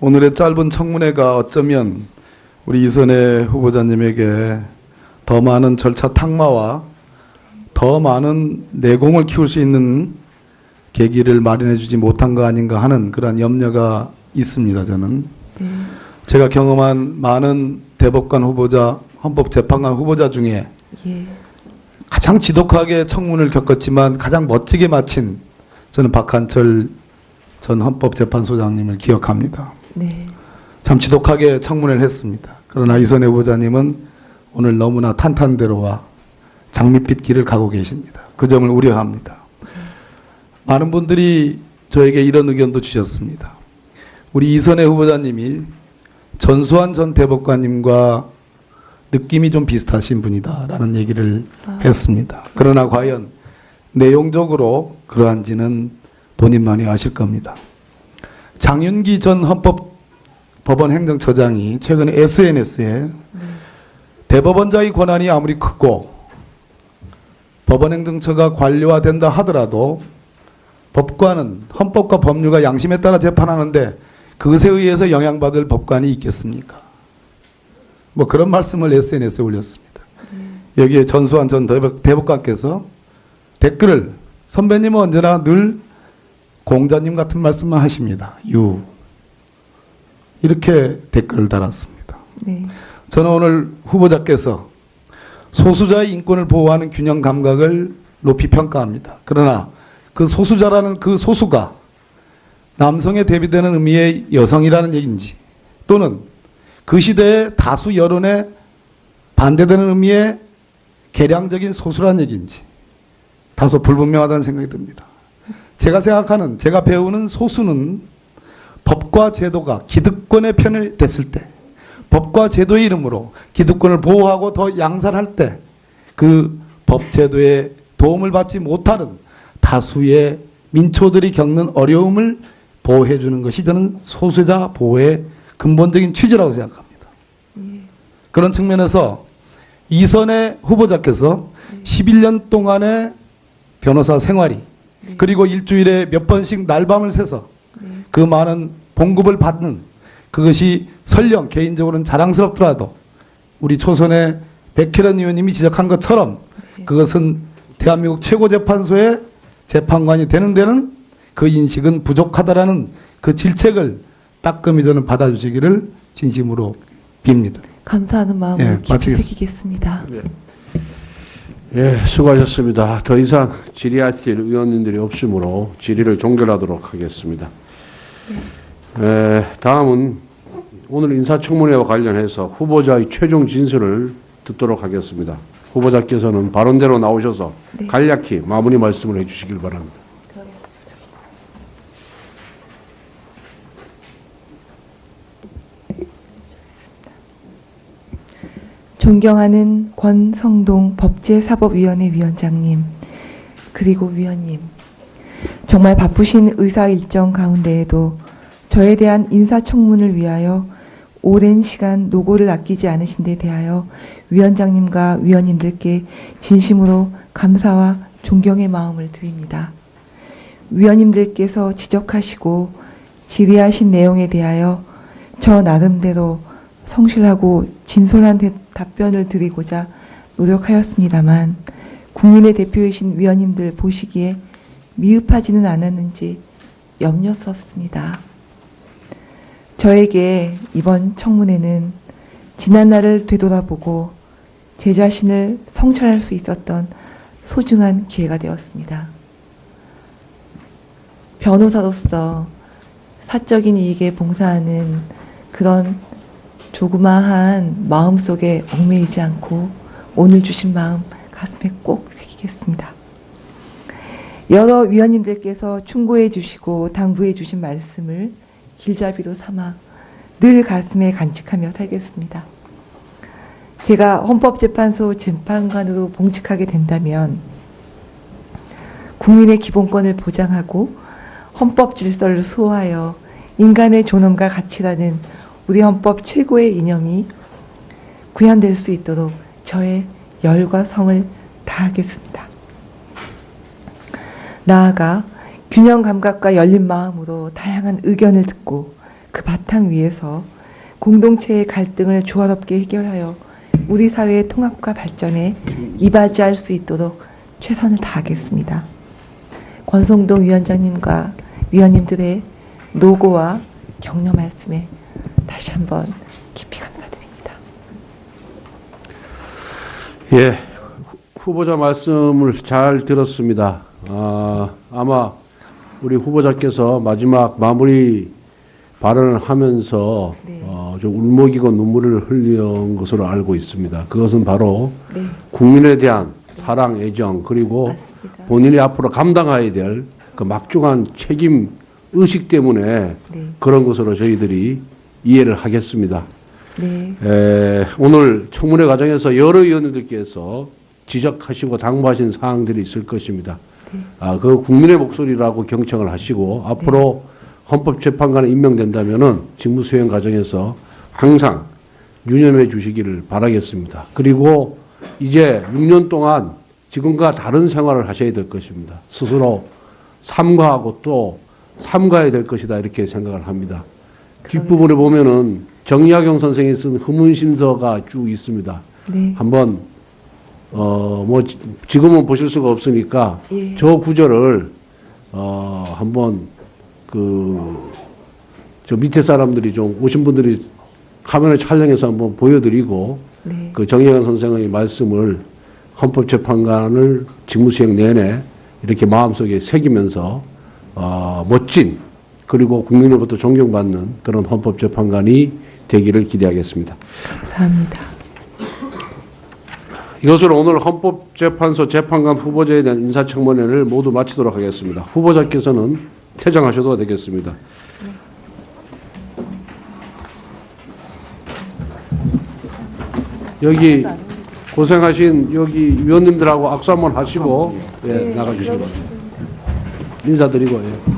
오늘의 짧은 청문회가 어쩌면 우리 이선혜 후보자님에게 더 많은 절차 탁마와 더 많은 내공을 키울 수 있는 계기를 마련해 주지 못한 거 아닌가 하는 그런 염려가 있습니다, 저는. 네. 제가 경험한 많은 대법관 후보자, 헌법재판관 후보자 중에 예. 가장 지독하게 청문을 겪었지만 가장 멋지게 마친 저는 박한철 전 헌법재판소장님을 기억합니다. 네. 참 지독하게 청문회를 했습니다. 그러나 이선혜 후보자님은 오늘 너무나 탄탄대로와 장밋빛 길을 가고 계십니다. 그 점을 우려합니다. 많은 분들이 저에게 이런 의견도 주셨습니다. 우리 이선혜 후보자님이 전수환 전 대법관님과 느낌이 좀 비슷하신 분이다라는 얘기를 아. 했습니다. 그러나 과연 내용적으로 그러한지는 본인만이 아실 겁니다. 장윤기 전 헌법 법원 행정처장이 최근에 SNS에 네. 대법원장의 권한이 아무리 크고 법원 행정처가 관료화된다 하더라도 법관은 헌법과 법률과 양심에 따라 재판하는데 그것에 의해서 영향받을 법관이 있겠습니까? 뭐 그런 말씀을 SNS에 올렸습니다. 여기에 전수환 전 대법, 대법관께서 댓글을 선배님은 언제나 늘 공자님 같은 말씀만 하십니다. 유. 이렇게 댓글을 달았습니다. 네. 저는 오늘 후보자께서 소수자의 인권을 보호하는 균형 감각을 높이 평가합니다. 그러나 그 소수자라는 그 소수가 남성에 대비되는 의미의 여성이라는 얘기인지 또는 그 시대의 다수 여론에 반대되는 의미의 개량적인 소수라는 얘기인지 다소 불분명하다는 생각이 듭니다. 제가 생각하는 제가 배우는 소수는 법과 제도가 기득권의 편을 됐을 때 법과 제도의 이름으로 기득권을 보호하고 더 양산할 때 그 법 제도에 도움을 받지 못하는 다수의 민초들이 겪는 어려움을 보호해 주는 것이 저는 소수자 보호의 근본적인 취지라고 생각합니다. 그런 측면에서 이선의 후보자께서 11년 동안의 변호사 생활이 그리고 일주일에 몇 번씩 날밤을 새서 그 많은 봉급을 받는 그것이 설령 개인적으로는 자랑스럽더라도 우리 초선의 백혜련 의원님이 지적한 것처럼 그것은 대한민국 최고재판소의 재판관이 되는 데는 그 인식은 부족하다라는 그 질책을 따끔히 저는 받아주시기를 진심으로 빕니다. 감사하는 마음을 예, 깊이 마치겠습니다. 새기겠습니다. 예, 수고하셨습니다. 더 이상 질의하실 의원님들이 없으므로 질의를 종결하도록 하겠습니다. 에, 다음은 오늘 인사청문회와 관련해서 후보자의 최종 진술을 듣도록 하겠습니다. 후보자께서는 발언대로 나오셔서 네. 간략히 마무리 말씀을 해주시길 바랍니다. 존경하는 권성동 법제사법위원회 위원장님, 그리고 위원님, 정말 바쁘신 의사 일정 가운데에도 저에 대한 인사청문을 위하여 오랜 시간 노고를 아끼지 않으신 데 대하여 위원장님과 위원님들께 진심으로 감사와 존경의 마음을 드립니다. 위원님들께서 지적하시고 질의하신 내용에 대하여 저 나름대로 성실하고 진솔한 대- 답변을 드리고자 노력하였습니다만 국민의 대표이신 위원님들 보시기에 미흡하지는 않았는지 염려스럽습니다. 저에게 이번 청문회는 지난 날을 되돌아보고 제 자신을 성찰할 수 있었던 소중한 기회가 되었습니다. 변호사로서 사적인 이익에 봉사하는 그런 조그마한 마음 속에 얽매이지 않고 오늘 주신 마음 가슴에 꼭 새기겠습니다. 여러 위원님들께서 충고해 주시고 당부해 주신 말씀을 길잡이로 삼아 늘 가슴에 간직하며 살겠습니다. 제가 헌법재판소 재판관으로 봉직하게 된다면 국민의 기본권을 보장하고 헌법 질서를 수호하여 인간의 존엄과 가치라는 우리 헌법 최고의 이념이 구현될 수 있도록 저의 열과 성을 다하겠습니다. 나아가 균형 감각과 열린 마음으로 다양한 의견을 듣고 그 바탕 위에서 공동체의 갈등을 조화롭게 해결하여 우리 사회의 통합과 발전에 이바지할 수 있도록 최선을 다하겠습니다. 권성동 위원장님과 위원님들의 노고와 격려 말씀에 다시 한번 깊이 감사드립니다. 예, 후- 후보자 말씀을 잘 들었습니다. 아, 아마 우리 후보자께서 마지막 마무리 발언을 하면서 네. 어, 좀 울먹이고 눈물을 흘린 것으로 알고 있습니다. 그것은 바로 네, 국민에 대한 사랑, 애정 그리고 맞습니다. 본인이 앞으로 감당해야 될 그 막중한 책임 의식 때문에 네, 그런 것으로 저희들이 이해를 하겠습니다. 네, 에, 오늘 청문회 과정에서 여러 의원님들께서 지적하시고 당부하신 사항들이 있을 것입니다. 네. 아, 그 국민의 목소리라고 경청을 하시고 앞으로 헌법재판관에 임명된다면은 직무 수행 과정에서 항상 유념해 주시기를 바라겠습니다. 그리고 이제 6년 동안 지금과 다른 생활을 하셔야 될 것입니다. 스스로 삼가하고 또 삼가야 될 것이다 이렇게 생각을 합니다. 뒷부분에 보면은 정약용 선생이 쓴 흐문심서가 쭉 있습니다. 네, 한번 어 뭐 지금은 보실 수가 없으니까 예. 저 구절을 어 한번 그 저 밑에 사람들이 좀 오신 분들이 카메라 촬영해서 한번 보여드리고 네, 그 정영현 선생의 말씀을 헌법재판관을 직무수행 내내 이렇게 마음속에 새기면서 어, 멋진 그리고 국민으로부터 존경받는 그런 헌법재판관이 되기를 기대하겠습니다. 감사합니다. 이것으로 오늘 헌법재판소 재판관 후보자에 대한 인사청문회를 모두 마치도록 하겠습니다. 후보자께서는 퇴장하셔도 되겠습니다. 여기 고생하신 여기 위원님들하고 악수 한번 하시고 예, 나가주시기 바랍니다. 인사드리고 예.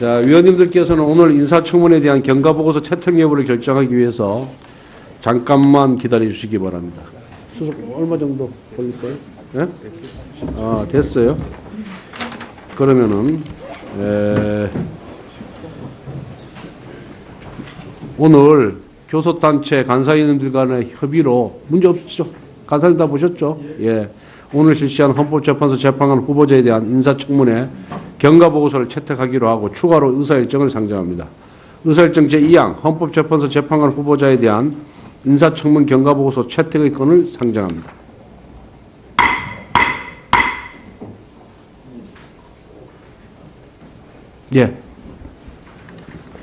자, 위원님들께서는 오늘 인사청문회에 대한 경과보고서 채택 여부를 결정하기 위해서 잠깐만 기다려 주시기 바랍니다. 수석 얼마 정도 걸릴까요? 예? 아, 됐어요. 그러면은 에, 오늘 교섭단체 간사위원들 간의 협의로 문제 없으시죠? 간사님 다 보셨죠? 예. 오늘 실시한 헌법재판소 재판관 후보자에 대한 인사청문회 경과보고서를 채택하기로 하고 추가로 의사일정을 상정합니다. 의사일정 제2항 헌법재판소 재판관 후보자에 대한 인사청문 경과보고서 채택의 건을 상정합니다. 예.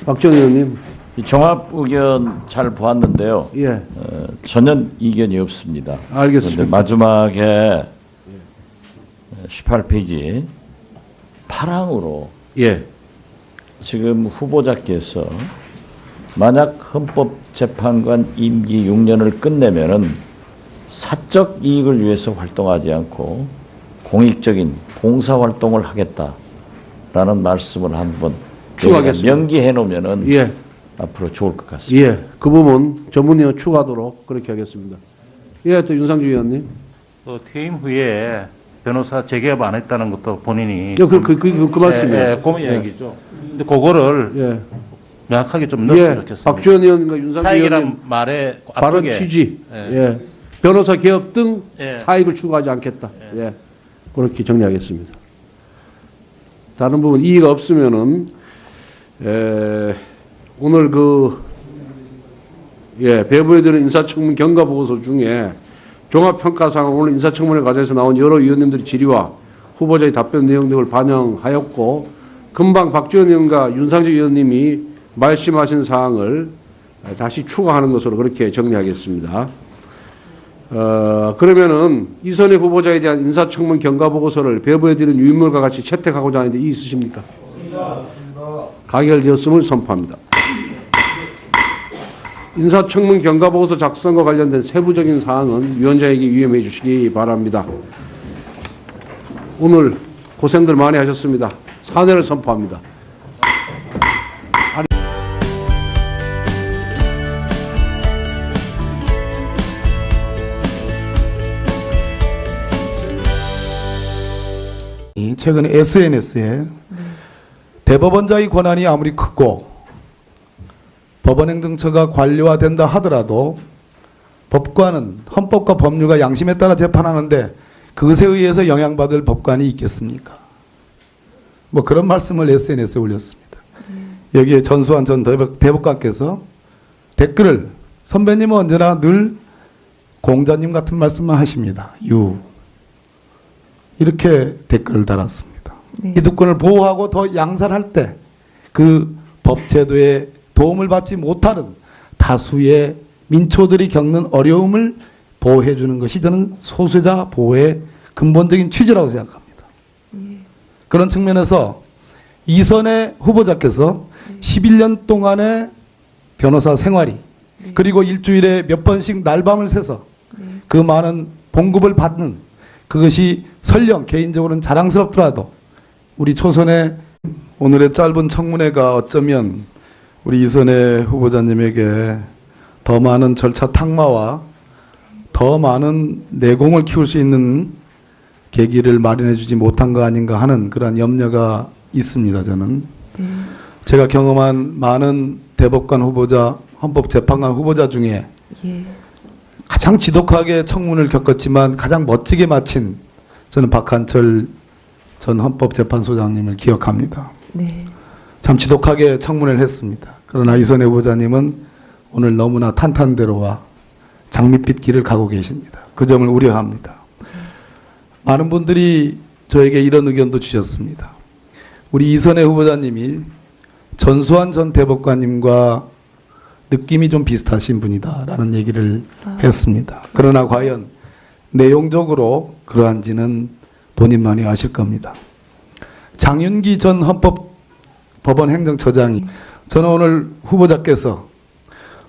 박지원 의원님. 이 종합 의견 잘 보았는데요. 예. 어, 전혀 이견이 없습니다. 알겠습니다. 마지막에 18페이지 파랑으로 예. 지금 후보자께서 만약 헌법재판관 임기 6년을 끝내면은 사적 이익을 위해서 활동하지 않고 공익적인 봉사 활동을 하겠다라는 말씀을 한번 추가하겠습니다. 명기해 놓으면은 예. 앞으로 좋을 것 같습니다. 예. 그 부분 전문위원 추가하도록 그렇게 하겠습니다. 예, 또 윤상주 의원님. 그 퇴임 후에 변호사 재개업 안 했다는 것도 본인이 예, 그, 그, 그, 그, 그 말씀이에요. 예, 예, 고민 예. 얘기죠. 근데 그거를 예. 명확하게 좀 넣었으면 예. 좋겠습니다. 박주현 의원과 의원님 사익이란 말의 발언 앞쪽에 취지. 예. 예. 변호사 개업 등 예. 사익을 추구하지 않겠다. 예. 그렇게 정리하겠습니다. 다른 부분 이의가 없으면은 에, 오늘 그 예, 배부해드린 인사청문 경과 보고서 중에 종합평가상 오늘 인사청문회 과정에서 나온 여러 위원님들의 질의와 후보자의 답변 내용 등을 반영하였고 금방 박지원 의원과 윤상주 의원님이 말씀하신 사항을 다시 추가하는 것으로 그렇게 정리하겠습니다. 어, 그러면은 이선희 후보자에 대한 인사청문 경과 보고서를 배부해드리는 유인물과 같이 채택하고자 하는데 이 있으십니까? 가결되었음을 선포합니다. 인사청문 경과 보고서 작성과 관련된 세부적인 사항은 위원장에게 위임해 주시기 바랍니다. 오늘 고생들 많이 하셨습니다. 사내를 선포합니다. 이 최근에 SNS에 대법원장의 권한이 아무리 크고 법원행정처가 관료화된다 하더라도 법관은 헌법과 법률과 양심에 따라 재판하는데 그것에 의해서 영향받을 법관이 있겠습니까? 뭐 그런 말씀을 SNS에 올렸습니다. 여기에 전수환 전 대법, 대법관께서 댓글을 선배님은 언제나 늘 공자님 같은 말씀만 하십니다. 유. 이렇게 댓글을 달았습니다. 네. 기득권을 보호하고 더 양산할 때 그 법제도에 도움을 받지 못하는 다수의 민초들이 겪는 어려움을 보호해 주는 것이 저는 소수자 보호의 근본적인 취지라고 생각합니다. 그런 측면에서 이선의 후보자께서 11년 동안의 변호사 생활이 그리고 일주일에 몇 번씩 날밤을 새서 그 많은 봉급을 받는 그것이 설령 개인적으로는 자랑스럽더라도 우리 초선의 오늘의 짧은 청문회가 어쩌면 우리 이선의 후보자님에게 더 많은 절차 탁마와 더 많은 내공을 키울 수 있는 계기를 마련해 주지 못한 거 아닌가 하는 그런 염려가 있습니다, 저는. 제가 경험한 많은 대법관 후보자, 헌법재판관 후보자 중에 예. 가장 지독하게 청문을 겪었지만 가장 멋지게 마친 저는 박한철 전 헌법재판소장님을 기억합니다. 네. 참 지독하게 청문을 했습니다. 그러나 이선혜 후보자님은 오늘 너무나 탄탄대로와 장밋빛 길을 가고 계십니다. 그 점을 우려합니다. 많은 분들이 저에게 이런 의견도 주셨습니다. 우리 이선혜 후보자님이 전수환 전 대법관님과 느낌이 좀 비슷하신 분이다라는 얘기를 했습니다. 그러나 과연 내용적으로 그러한지는 본인만이 아실 겁니다. 장윤기 전 헌법 법원 행정처장이 저는 오늘 후보자께서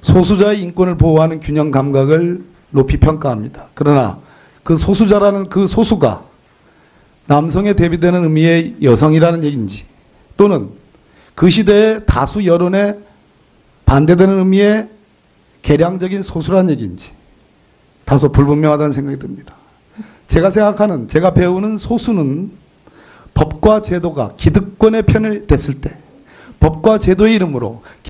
소수자의 인권을 보호하는 균형 감각을 높이 평가합니다. 그러나 그 소수자라는 그 소수가 남성에 대비되는 의미의 여성이라는 얘기인지 또는 그 시대의 다수 여론에 반대되는 의미의 개량적인 소수라는 얘기인지 다소 불분명하다는 생각이 듭니다. 제가 생각하는 제가 배우는 소수는 법과 제도가 기득권의 편을 됐을 때 법과 제도의 이름으로